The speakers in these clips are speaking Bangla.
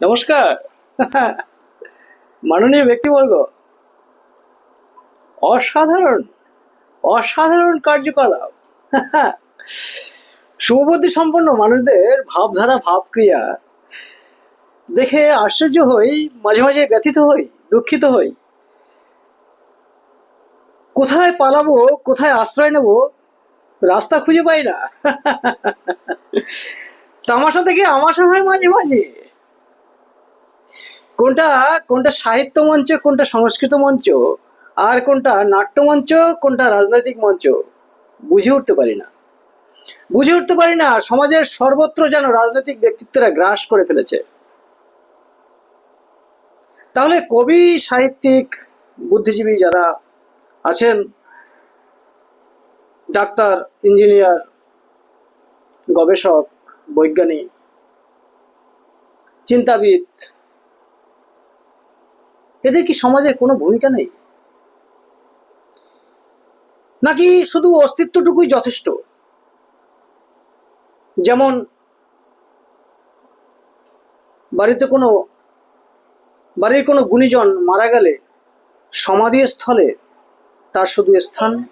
নমস্কার। মাননীয় ব্যক্তিবর্গ, অসাধারণ অসাধারণ কার্যকলাপ। শুভবুদ্ধি সম্পন্ন মানুষদের ভাবধারা, ভাবক্রিয়া দেখে আশ্চর্য হই, মাঝে মাঝে ব্যথিত হই, দুঃখিত হই। কোথায় পালাবো, কোথায় আশ্রয় নেব, রাস্তা খুঁজে পাই না। তামাশা থেকে আমাশা হয় মাঝে মাঝে। কোনটা কোনটা সাহিত্য মঞ্চ, কোনটা সংস্কৃত মঞ্চ, আর কোনটা নাট্যমঞ্চ কোনটা রাজনৈতিক মঞ্চ? বুঝে উঠতে পারি না। বুঝে উঠতে পারি না, সমাজের সর্বত্র যেন রাজনৈতিক ব্যক্তিত্বরা গ্রাস করে ফেলেছে। তাহলে কবি, সাহিত্যিক, বুদ্ধিজীবী যারা আছেন, ডাক্তার, ইঞ্জিনিয়ার, গবেষক, বৈজ্ঞানিক, চিন্তাবিদ এদের কি সমাজের কোনো ভূমিকা নেই? নাকি শুধু অস্তিত্বটুকুই যথেষ্ট? যেমন, বাড়িতে কোনো, বাড়ির কোনো গুণীজন মারা গেলে সমাধি স্থলে তার শুধু স্থান?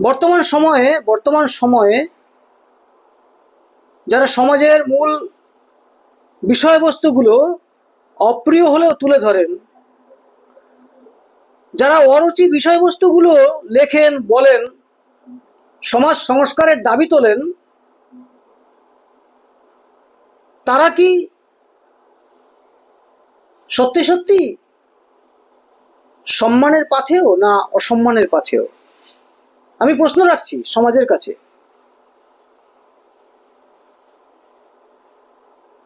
বর্তমান সময়ে বর্তমান সময়ে যারা সমাজের মূল বিষয়বস্তুগুলো অপ্রিয় হলেও তুলে ধরেন। যারা অরুচি বিষয়বস্তুগুলো লেখেন, বলেন, সমাজ সংস্কারের দাবি তোলেন, তারা কি সত্যি সত্যি সম্মানের পাথেও না অসম্মানের পাথেও আমি প্রশ্ন রাখছি সমাজের কাছে।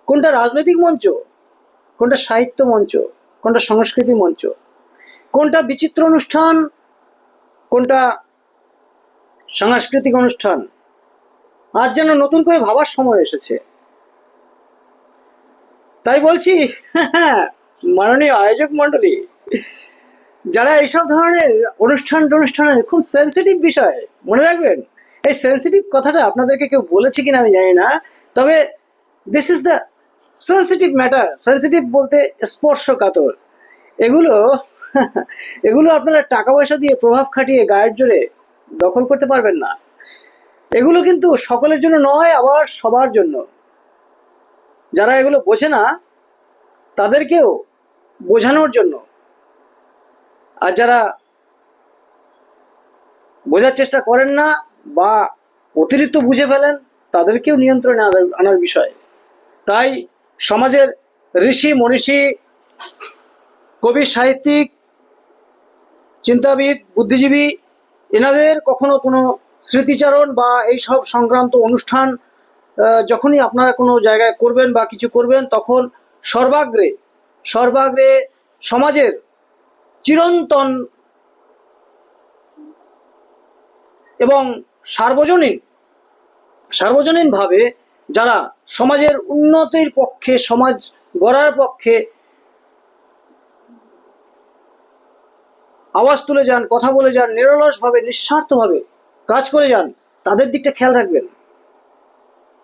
কোনটা রাজনৈতিক মঞ্চ? কোনটা সাহিত্য মঞ্চ, কোনটা সংস্কৃতি মঞ্চ, কোনটা বিচিত্র অনুষ্ঠান, কোনটা সাংস্কৃতিক অনুষ্ঠান, আজ যেন নতুন করে ভাবার সময় এসেছে। তাই বলছি, মাননীয় আয়োজক মণ্ডলী, যারা এইসব ধরনের অনুষ্ঠান টনুষ্ঠানের খুব সেন্সিটিভ বিষয়, মনে রাখবেন, এই সেন্সিটিভ কথাটা আপনাদেরকে কেউ বলেছে কিনা আমি জানি না, তবে this is the sensitive matter sensitive বলতে স্পর্শকাতর। এগুলো এগুলো আপনারা টাকা পয়সা দিয়ে প্রভাব খাটিয়ে গায়ের জোরে দখল করতে পারবেন না। এগুলো কিন্তু সকলের জন্য নয়, আবার সবার জন্য। যারা এগুলো বোঝে না, তাদেরকেও বোঝানোর জন্য। আর যারা বোঝার চেষ্টা করেন না বা অতিরিক্ত বুঝে ফেলেন, তাদেরকেও নিয়ন্ত্রণে আনার- আনার বিষয়। তাই সমাজের ঋষি, মনীষী, কবি, সাহিত্যিক, চিন্তাবিদ, বুদ্ধিজীবী, এনাদের কখনো কোনো স্মৃতিচারণ বা এই সব সংক্রান্ত অনুষ্ঠান যখনই আপনারা কোনো জায়গায় করবেন বা কিছু করবেন, তখন সর্বাগ্রে সর্বাগ্রে সমাজের চিরন্তন এবং সার্বজনীন, সার্বজনীনভাবে যারা সমাজের উন্নতির পক্ষে, সমাজ গড়ার পক্ষে আওয়াজ তুলে যান, কথা বলে যান, নিরলসভাবে, নিঃস্বার্থভাবে কাজ করে যান, তাদের দিকটা খেয়াল রাখবেন।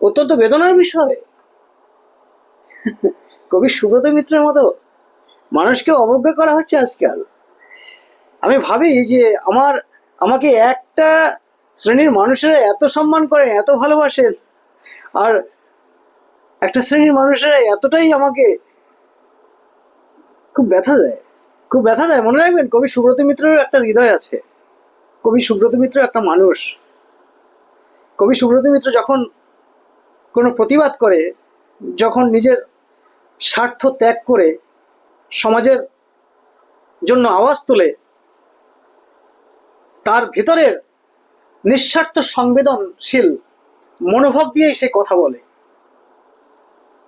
অত্যন্ত বেদনার বিষয়। কবি সুব্রত মিত্রের মতো মানুষকে অবজ্ঞা করা হচ্ছে আজকাল। আমি ভাবি যে আমার, আমাকে একটা শ্রেণির মানুষেরা এত সম্মান করেন, এত ভালোবাসেন আর একটা শ্রেণির মানুষেরা এতটাই আমাকে খুব ব্যথা দেয়। খুব ব্যথা দেয়। মনে রাখবেন, কবি সুব্রত মিত্রের একটা হৃদয় আছে। কবি সুব্রত মিত্র একটা মানুষ। কবি সুব্রত মিত্র যখন কোনো প্রতিবাদ করে, যখন নিজের স্বার্থ ত্যাগ করে সমাজের জন্য আওয়াজ তোলে, তার ভিতরের নিঃস্বার্থ সংবেদনশীল মনোভাব দিয়ে সে কথা বলে।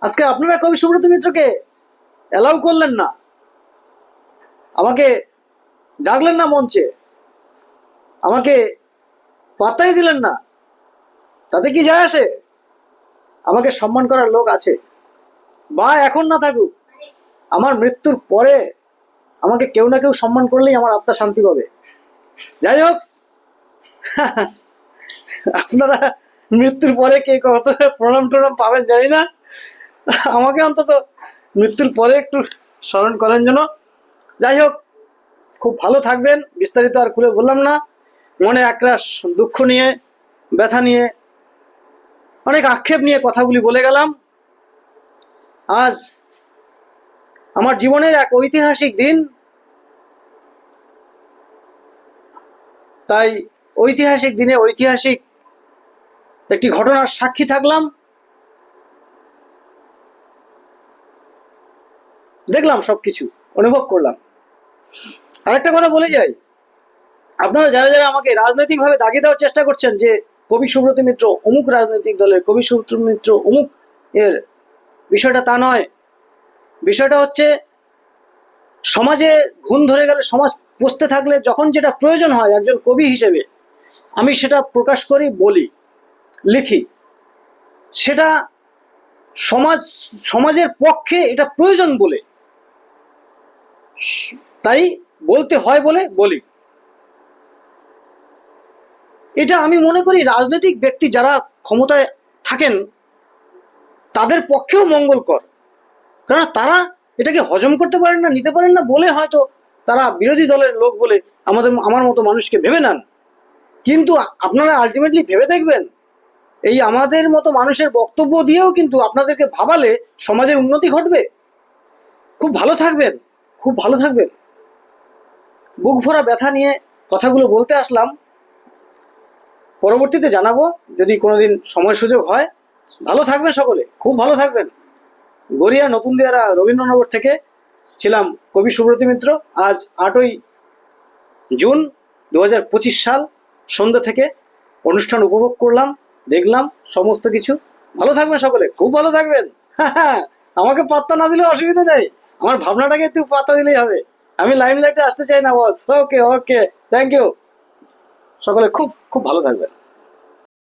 আজকে আপনারা কবি সুব্রত মিত্রকে অ্যালাউ করলেন না। আমাকে ডাকলেন না মঞ্চে। আমাকে পাত্তাই দিলেন না। তাতে কি যায় আসে? আমাকে সম্মান করার লোক আছে। বা এখন না থাকুক, আমার মৃত্যুর পরে আমাকে কেউ না কেউ সম্মান করলেই আমার আত্মা শান্তি পাবে। যাই হোক, আপনারা মৃত্যুর পরে কে কত প্রণাম টনাম পাবেন জানি না। আমাকে অন্তত মৃত্যুর পরে একটু স্মরণ করেন যেন। যাই হোক, খুব ভালো থাকবেন, বিস্তারিত আর খুলে বললাম না। মনে একরাশ দুঃখ নিয়ে, ব্যথা নিয়ে, অনেক আক্ষেপ নিয়ে কথাগুলি বলে গেলাম। আজ আমার জীবনের এক ঐতিহাসিক দিন। তাই ঐতিহাসিক দিনে ঐতিহাসিক একটি ঘটনার সাক্ষী থাকলাম। দেখলাম সবকিছু, অনুভব করলাম। আরেকটা কথা বলে যাই, আপনারা যারা যারা আমাকে রাজনৈতিকভাবে দাগিয়ে দেওয়ার চেষ্টা করছেন যে কবি সুব্রত মিত্র অমুক রাজনৈতিক দলের, কবি সুব্রত মিত্র অমুক এর, বিষয়টা তা নয়। বিষয়টা হচ্ছে সমাজে ঘুণ ধরে গেলে, সমাজ পচতে থাকলে যখন যেটা প্রয়োজন হয় একজন কবি হিসেবে, আমি সেটা প্রকাশ করি, বলি। লিখি। সেটা সমাজ, সমাজের পক্ষে এটা প্রয়োজন বলে। তাই বলতে হয় বলে বলি। এটা আমি মনে করি রাজনৈতিক ব্যক্তি যারা ক্ষমতায় থাকেন, তাদের পক্ষেও মঙ্গলকর। কারণ তারা এটাকে হজম করতে পারেন না, নিতে পারেন না বলে হয়তো তারা বিরোধী দলের লোক বলে আমাদের, আমার মতো মানুষকে ভেবে নেন। কিন্তু আপনারা আলটিমেটলি ভেবে দেখবেন এই আমাদের মতো মানুষের বক্তব্য দিয়েও কিন্তু আপনাদেরকে ভাবালে সমাজের উন্নতি ঘটবে। খুব ভালো থাকবেন, খুব ভালো থাকবেন। বুক ভরা ব্যথা নিয়ে কথাগুলো বলতে আসলাম। পরবর্তীতে জানাব, যদি কোনোদিন সময় সুযোগ হয়। ভালো থাকবেন সকলে, খুব ভালো থাকবেন। গড়িয়া নতুন দিয়ারা রবীন্দ্রনগর থেকে ছিলাম কবি সুব্রত মিত্র। আজ আটই জুন দু হাজার পঁচিশ সাল, সন্ধ্যা থেকে অনুষ্ঠান উপভোগ করলাম। দেখলাম সমস্ত কিছু। ভালো থাকবেন সকলে, খুব ভালো থাকবেন। আমাকে পাত্তা না দিলে অসুবিধা নেই। আমার ভাবনাটাকে একটু পাত্তা দিলেই হবে। আমি লাইম লাইটে আসতে চাই না বস ওকে ওকে থ্যাংক ইউ সকলে খুব খুব ভালো থাকবেন।